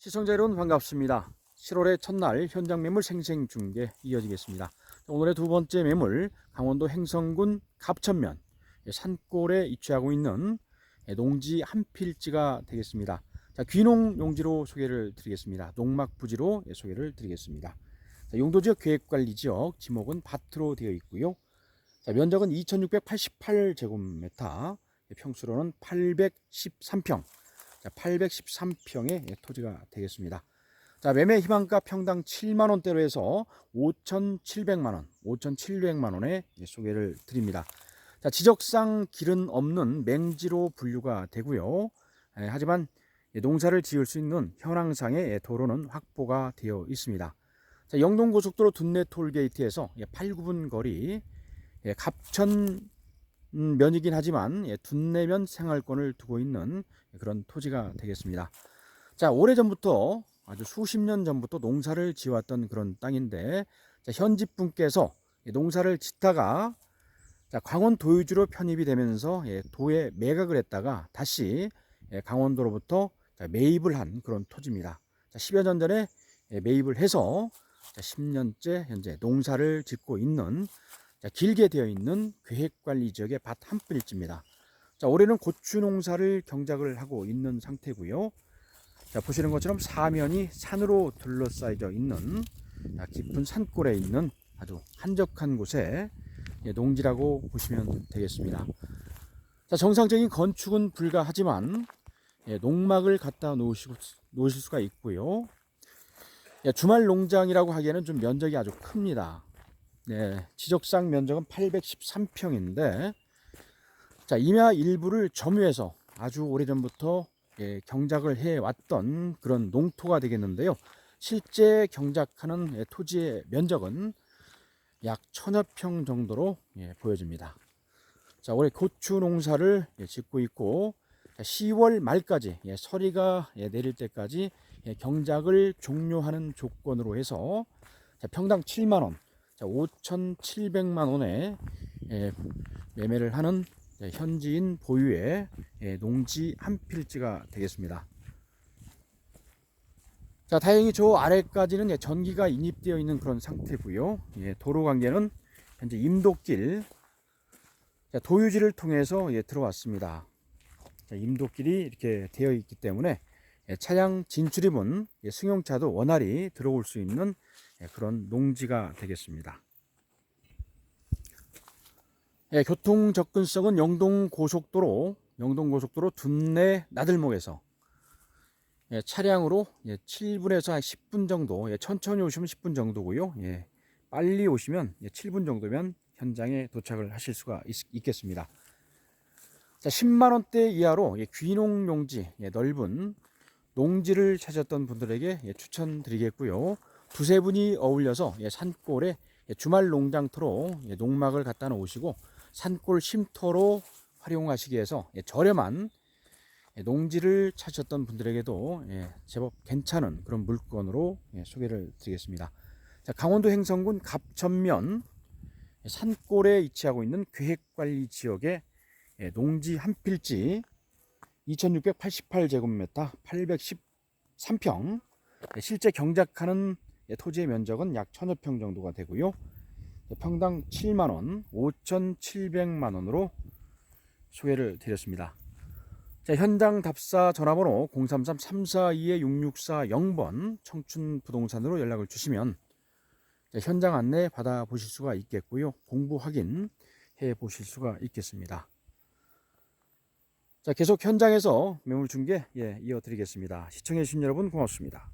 시청자 여러분 반갑습니다. 7월의 첫날 현장 매물 생생 중계 이어지겠습니다. 오늘의 두 번째 매물 강원도 행성군 갑천면 산골에 위치하고 있는 농지 한 필지가 되겠습니다. 자, 귀농 용지로 소개를 드리겠습니다. 농막 부지로 소개를 드리겠습니다. 자, 용도 지역 계획 관리 지역 지목은 밭으로 되어 있고요. 자, 면적은 2688제곱미터, 평수로는 813평. 자, 813평의 토지가 되겠습니다. 자, 매매 희망가 평당 7만 원대로 해서 5,700만 원, 5,700만 원에 소개를 드립니다. 자, 지적상 길은 없는 맹지로 분류가 되고요. 에, 하지만 농사를 지을 수 있는 현황상의 도로는 확보가 되어 있습니다. 자, 영동고속도로 둔내 톨게이트에서 8, 9분 거리 예, 갑천 음, 면이긴 하지만 예, 둔내면 생활권을 두고 있는 그런 토지가 되겠습니다. 자, 오래전부터 아주 수십 년 전부터 농사를 지어왔던 그런 땅인데 자, 현집 분께서 농사를 짓다가 자, 강원 도유지로 편입이 되면서 예, 도에 매각을 했다가 다시 예, 강원도로부터 자, 매입을 한 그런 토지입니다. 자, 10여 년 전에 예, 매입을 해서 자, 10년째 현재 농사를 짓고 있는 자, 길게 되어 있는 계획관리 지역의 밭 한 필지입니다. 자, 올해는 고추 농사를 경작을 하고 있는 상태고요. 자, 보시는 것처럼 사면이 산으로 둘러싸여져 있는 자, 깊은 산골에 있는 아주 한적한 곳에 예, 농지라고 보시면 되겠습니다. 자, 정상적인 건축은 불가하지만 예, 농막을 갖다 놓으실 수가 있고요. 예, 주말 농장이라고 하기에는 좀 면적이 아주 큽니다. 네, 지적상 면적은 813평인데 자, 임야 일부를 점유해서 아주 오래전부터 예, 경작을 해왔던 그런 농토가 되겠는데요. 실제 경작하는 예, 토지의 면적은 약 천여 평 정도로 예, 보여집니다. 자, 올해 고추 농사를 예, 짓고 있고 자, 10월 말까지 예, 서리가 예, 내릴 때까지 예, 경작을 종료하는 조건으로 해서 자, 평당 7만 원, 자, 5,700만 원에 예, 매매를 하는 예, 현지인 보유의 예, 농지 한 필지가 되겠습니다. 자, 다행히 저 아래까지는 예, 전기가 인입되어 있는 그런 상태고요. 예, 도로 관계는 현재 임도길 자, 도유지를 통해서 예, 들어왔습니다. 자, 임도길이 이렇게 되어 있기 때문에 예, 차량 진출입은 예, 승용차도 원활히 들어올 수 있는 예, 그런 농지가 되겠습니다. 예, 교통 접근성은 영동 고속도로, 영동 고속도로 둔내 나들목에서 예, 차량으로 예, 7분에서 한 10분 정도, 예, 천천히 오시면 10분 정도고요. 예, 빨리 오시면 예, 7분 정도면 현장에 도착을 하실 수가 있, 겠습니다 자, 10만 원대 이하로 예, 귀농 용지, 예, 넓은 농지를 찾았던 분들에게 예, 추천드리겠고요. 두세 분이 어울려서 예, 산골에 예, 주말 농장터로 예, 농막을 갖다 놓으시고 산골 쉼터로 활용하시기 위해서 예, 저렴한 예, 농지를 찾으셨던 분들에게도 예, 제법 괜찮은 그런 물건으로 예, 소개를 드리겠습니다. 자, 강원도 행성군 갑천면 예, 산골에 위치하고 있는 계획관리 지역의 예, 농지 한 필지 2688제곱미터 813평 예, 실제 경작하는 예, 토지의 면적은 약 천여 평 정도가 되고요. 예, 평당 7만 원, 5,700만 원으로 소개를 드렸습니다. 자, 현장 답사 전화번호 033-342-6640번 청춘 부동산으로 연락을 주시면 자, 현장 안내 받아 보실 수가 있겠고요. 공부 확인 해 보실 수가 있겠습니다. 자, 계속 현장에서 매물 중계 예, 이어 드리겠습니다. 시청해 주신 여러분 고맙습니다.